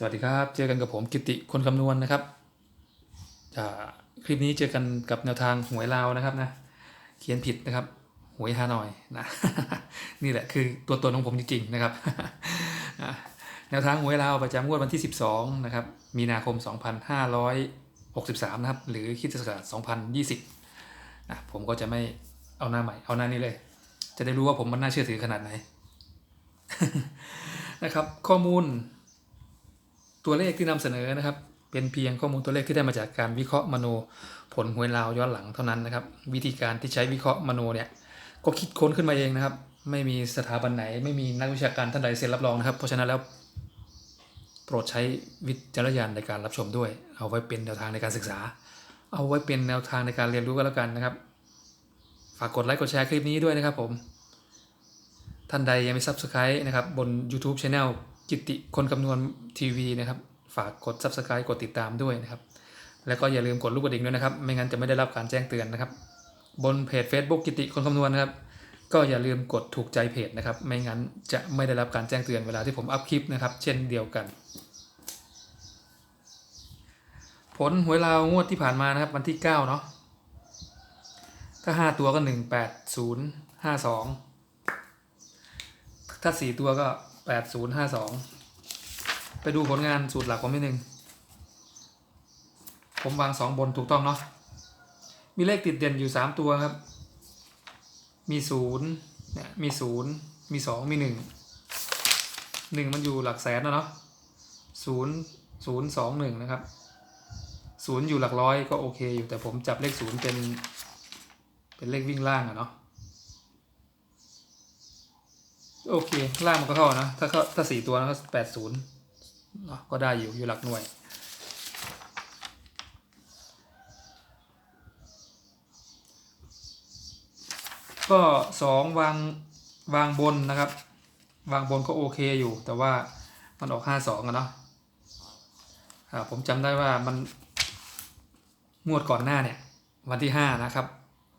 สวัสดีครับ เจอกันกับผมกิติคนคำนวณนะครับจะคลิปนี้เจอกันกับแนวทางหวยลาวนะครับนะ เขียนผิดนะครับ หวยฮานอยนะ นี่แหละคือตัวตนของผมจริงๆนะครับ แนวทางหวยลาวประจำงวดวันที่ 12 นะครับ มีนาคม 2563 นะครับ หรือคิดศักราช2020นะผมก็จะไม่เอาหน้าใหม่ เอาหน้านี้เลย จะได้รู้ว่าผมมันน่าเชื่อถือขนาดไหนนะครับ ข้อมูล ตัวเลขที่นำเสนอนะครับ เป็นเพียงข้อมูลตัวเลขที่ได้มาจากการวิเคราะห์มโน ผลหวยลาวย้อนหลังเท่านั้นนะครับ วิธีการที่ใช้วิเคราะห์มโนเนี่ยก็คิดค้นขึ้นมาเองนะครับ ไม่มีสถาบันไหน ไม่มีนักวิชาการท่านใดเซ็นรับรองนะครับ เพราะฉะนั้นแล้วโปรดใช้วิจารณญาณในการรับชมด้วย เอาไว้เป็นแนวทางในการศึกษา เอาไว้เป็นแนวทางในการเรียนรู้ก็แล้วกันนะครับ ฝากกดไลค์กดแชร์คลิปนี้ด้วยนะครับผม ท่านใดยังไม่ Subscribe นะครับบน YouTube Channel กิติคนคำนวณทีวีนะครับ ฝากกด Subscribe กดติดตามด้วยนะครับ แล้วก็อย่าลืมกดลูกกระดิ่งด้วยนะครับ ไม่งั้นจะไม่ได้รับการแจ้งเตือนนะครับ บนเพจ Facebook กิติคนคำนวณนะครับ ก็อย่าลืมกดถูกใจเพจนะครับ ไม่งั้นจะไม่ได้รับการแจ้งเตือนเวลาที่ผมอัพคลิปนะครับ เช่นเดียวกัน ผลหวยลาวงวดที่ผ่านมานะครับ วันที่9เนาะถ้า 5 ตัวก็ 1 8 0 5 2 ถ้าสี่ตัวก็ แปดศูนย์ห้าสองไปดูผลงานสูตรหลักผมนิดนึง ผมวางสองบนถูกต้องเนาะ มีเลขติดเด่นอยู่สามตัวครับ มีศูนย์เนี่ยมีศูนย์มีสองมีหนึ่งหนึ่งมันอยู่หลักแสนนะเนาะศูนย์ศูนย์สองหนึ่งนะครับศูนย์อยู่หลักร้อยก็โอเคอยู่แต่ผมจับเลขศูนย์เป็น เป็นเลขวิ่งล่างอะเนาะ โอเค ล่างมันก็เข้านะ ถ้าเข้าถ้าสี่ตัวนะก็แปดศูนย์ก็ได้อยู่อยู่หลักหน่วย ก็สองวางวางบนนะครับ วางบนก็โอเคอยู่ แต่ว่ามันออกห้าสองอะเนาะผมจำได้ว่ามันงวดก่อนหน้าเนี่ย วันที่ห้านะครับ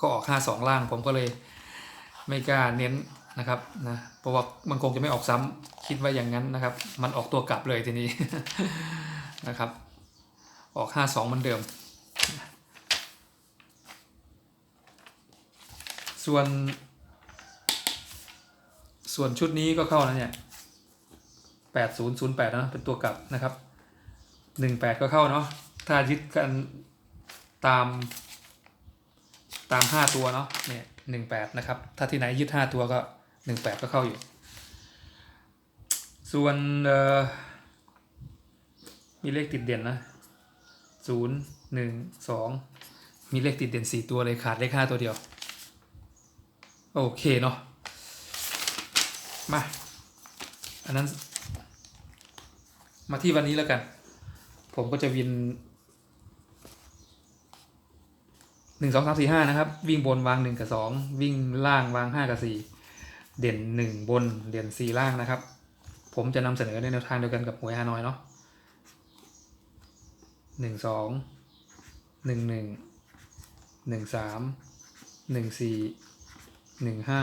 ก็ออกห้าสองล่างผมก็เลยไม่กล้าเน้น นะครับนะเพราะว่ามันคงจะไม่ออกซ้ำคิดว่าอย่างนั้นนะครับ มันออกตัวกลับเลยทีนี้นะครับ ออกห้าสองเหมือนเดิม ส่วน ส่วนชุดนี้ก็เข้านะเนี่ยแปดศูนย์ศูนย์แปดนะเป็นตัวกลับนะครับหนึ่งแปดก็เข้าเนาะถ้ายึดกันตามตามห้าตัวเนาะเนี่ยหนึ่งแปดนะครับ ถ้าที่ไหนยึดห้าตัวก็ หนึ่งแปดก็เข้าอยู่ ส่วนมีเลขติดเด่นนะศูนย์หนึ่งสองมีเลขติดเด่นสี่ตัวเลยขาดเลขห้าตัวเดียว โอเคเนาะมา อันนั้น มาที่วันนี้แล้วกัน ผมก็จะวินหนึ่งสองสามสี่ห้านะครับ วิ่งบนวางหนึ่งกับสองวิ่งล่างวางห้ากับสี่ เด่นหนึ่งบนเด่นสี่ล่างนะครับ ผมจะนำเสนอในแนวทางเดียวกันกับหวยฮานอยเนาะหนึ่งสองหนึ่งหนึ่งหนึ่งสามหนึ่งสี่หนึ่งห้า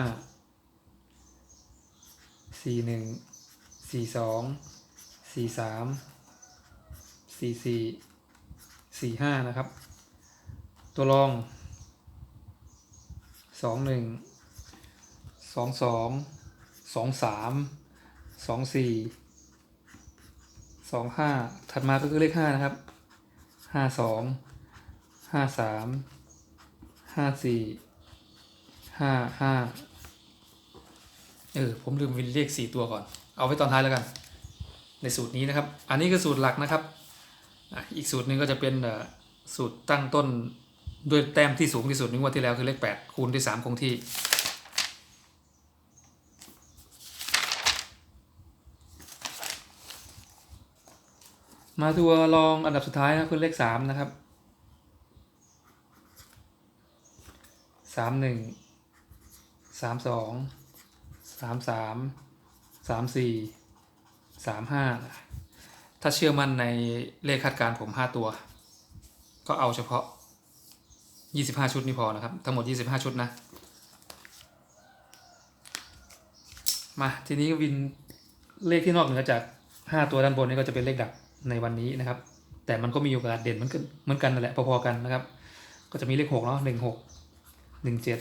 สี่หนึ่งสี่สองสี่สามสี่สี่สี่ห้านะครับ ตัวรองสองหนึ่ง สองสองสองสามสองสี่สองห้าถัดมาก็คือเลขห้านะครับห้าสองห้าสามห้าสี่ห้าห้าเออผมลืมวินเลขสี่ตัวก่อน เอาไว้ตอนท้ายแล้วกัน ในสูตรนี้นะครับ อันนี้คือสูตรหลักนะครับอีกสูตรหนึ่งก็จะเป็นสูตรตั้งต้นด้วยแต้มที่สูงที่สุดในงวดที่แล้วคือเลขแปดคูณด้วยสามคงที่ มาตัวรองอันดับสุดท้ายนะคือเลขสามนะครับสามหนึ่งสามสองสามสามสามสี่สามห้าถ้าเชื่อมั่นในเลขคาดการณ์ผมห้าตัว ก็เอาเฉพาะยี่สิบห้าชุดนี่พอนะครับ ทั้งหมดยี่สิบห้าชุดนะ มา ทีนี้วินเลขที่นอกเหนือจากห้าตัวด้านบนนี่ก็จะเป็นเลขดับ ในวันนี้นะครับ แต่มันก็มีโอกาสเด่นเหมือนกันเหมือนกันนั่นแหละพอๆกันนะครับ ก็จะมีเลขหกเนาะหนึ่งหกหนึ่งเจ็ด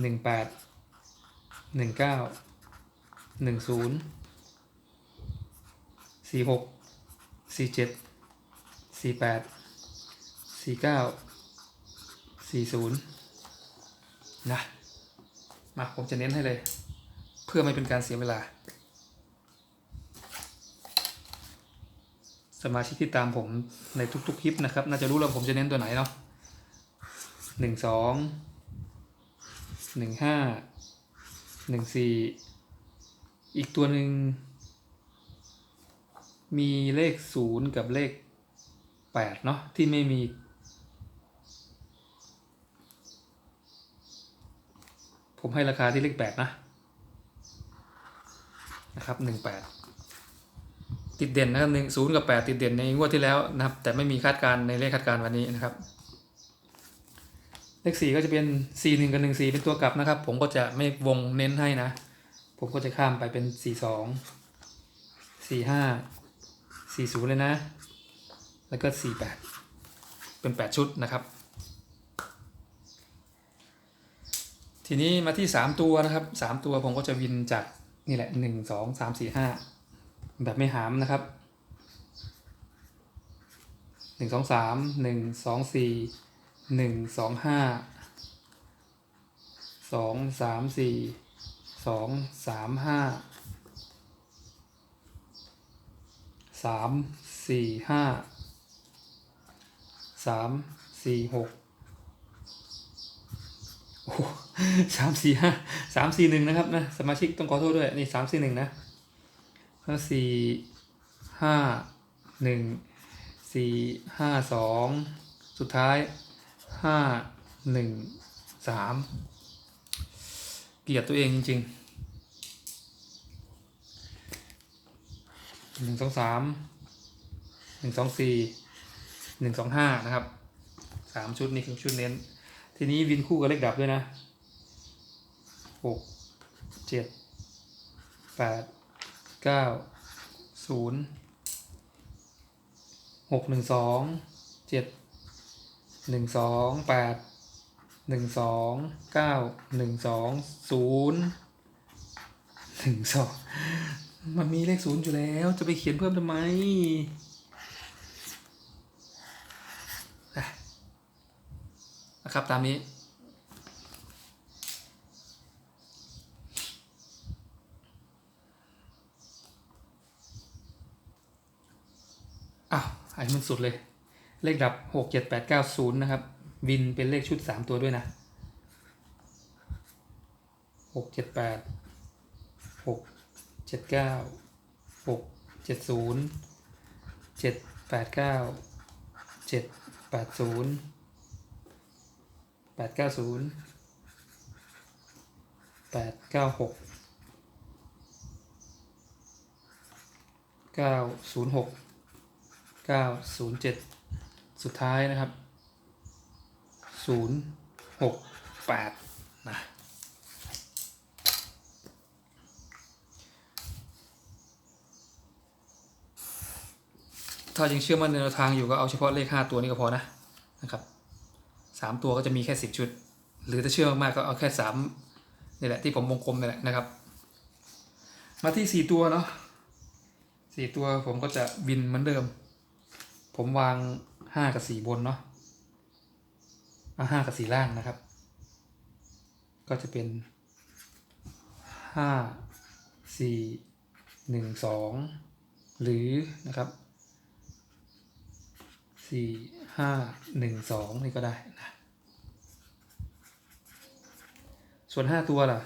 หนึ่งแปดหนึ่งเก้าหนึ่งศูนย์สี่หกสี่เจ็ดสี่แปดสี่เก้าสี่ศูนย์นะมาผมจะเน้นให้เลย เพื่อไม่เป็นการเสียเวลา สมาชิกที่ตามผมในทุกๆคลิปนะครับ น่าจะรู้แล้วผมจะเน้นตัวไหนเนาะหนึ่งสองหนึ่งห้าหนึ่งสี่อีกตัวหนึ่งมีเลขศูนย์กับเลขแปดเนาะที่ไม่มี ผมให้ราคาที่เลขแปดนะ นะครับหนึ่งแปด ติดเด่นนะครับหนึ่งศูนย์กับแปดติดเด่นในงวดที่แล้วนะครับ แต่ไม่มีคาดการณ์ในเลขคาดการณ์วันนี้นะครับ เลขสี่ก็จะเป็นสี่หนึ่งกับหนึ่งสี่เป็นตัวกลับนะครับ ผมก็จะไม่วงเน้นให้นะ ผมก็จะข้ามไปเป็นสี่สองสี่ห้าสี่ศูนย์เลยนะ แล้วก็สี่แปดเป็นแปดชุดนะครับ ทีนี้มาที่3ตัวนะครับ3ตัวผมก็จะวินจากนี่แหละ1 2 3 4 5 แบบไม่หามนะครับ1 2 3 1 2 4 1 2 5 2 3 4 2 3 5 3 4 5 3 4 6โอ้โหสามสี่ห้าสามสี่หนึ่งนะครับนะสมาชิกต้องขอโทษด้วย นี่สามสี่หนึ่งนะ ห้าสี่ห้าหนึ่งสี่ห้าสองสุดท้ายห้าหนึ่งสามเกลียดตัวเองจริงหนึ่งสองสามหนึ่งสองสี่หนึ่งสองห้านะครับสามชุดนี่คือชุดเน้น ทีนี้วินคู่กับเลขดับด้วยนะหกเจ็ดแปด เก้าศูนย์หกหนึ่งสองเจ็ดหนึ่งสองแปดหนึ่งสองเก้าหนึ่งสองศูนย์หนึ่งสองมันมีเลขศูนย์อยู่แล้ว จะไปเขียนเพิ่มทำไมนะครับ ตามนี้ อ้าวอันนี้มัน สุดเลย เลขดับหกเจ็ดแปดเก้าศูนย์นะครับ วินเป็นเลขชุดสามตัวด้วยนะหกเจ็ดแปดหกเจ็ดเก้าหกเจ็ดศูนย์เจ็ดแปดเก้าเจ็ดแปดศูนย์แปดเก้าศูนย์แปดเก้าหกเก้าศูนย์หก เก้าศูนย์เจ็ดสุดท้ายนะครับศูนย์หกแปดนะถ้ายังเชื่อมั่นในแนวทางอยู่ก็เอาเฉพาะเลขห้าตัวนี้ก็พอนะนะครับสามตัวก็จะมีแค่สิบชุด หรือถ้าเชื่อมากๆก็เอาแค่สามนี่แหละที่ผมวงกลมนี่แหละนะครับ มาที่สี่ตัวเนาะสี่ตัวผมก็จะวินเหมือนเดิม ผมวางห้ากับสี่บนเนาะเอาห้ากับสี่ล่างนะครับ ก็จะเป็นห้าสี่หนึ่งสองหรือนะครับสี่ห้าหนึ่งสองนี่ก็ได้นะส่วนห้าตัวล่ะ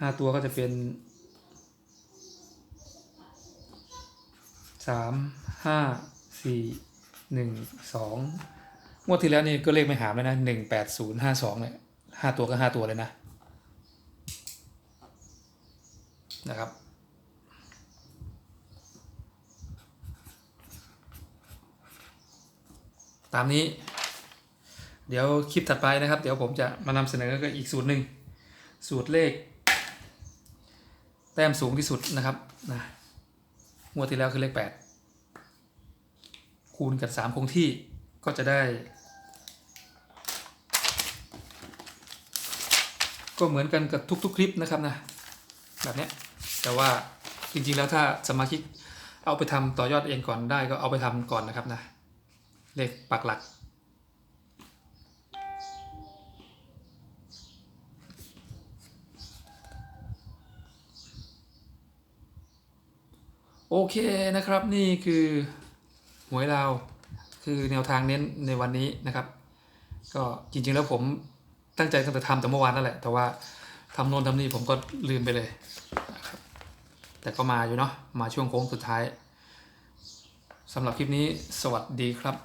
ห้าตัวก็จะเป็นามห้าสี่หนึ่งสองงวดที่แล้วนี่ก็เลขไม่หามเลยนะหนึ่งแปดศูนย์ห้าสองเนี่ยห้าตัวก็ห้าตัวเลยนะนะครับตามนี้ เดี๋ยวคลิปถัดไปนะครับ เดี๋ยวผมจะมานำเสนอก็อีกสูตรหนึ่งสูตรเลข แต้มสูงที่สุดนะครับนะ งวดที่แล้วคือเลขแปดคูณกับสามคงที่ก็จะได้ ก็เหมือนกันกับทุก ๆ คลิปนะครับนะแบบเนี้ยแต่ว่าจริงๆแล้วถ้าสมาชิกเอาไปทำต่อยอดเองก่อนได้ก็เอาไปทำก่อนนะครับนะเลขปักหลัก โอเคนะครับนี่คือหวยลาวคือแนวทางเน้นในวันนี้นะครับ ก็จริงๆแล้วผมตั้งใจจะทำแต่เมื่อวานนั่นแหละ แต่ว่าทำโน่นทำนี่ผมก็ลืมไปเลยนะครับแต่ก็มาอยู่เนาะมาช่วงโค้งสุดท้ายสำหรับคลิปนี้สวัสดีครับ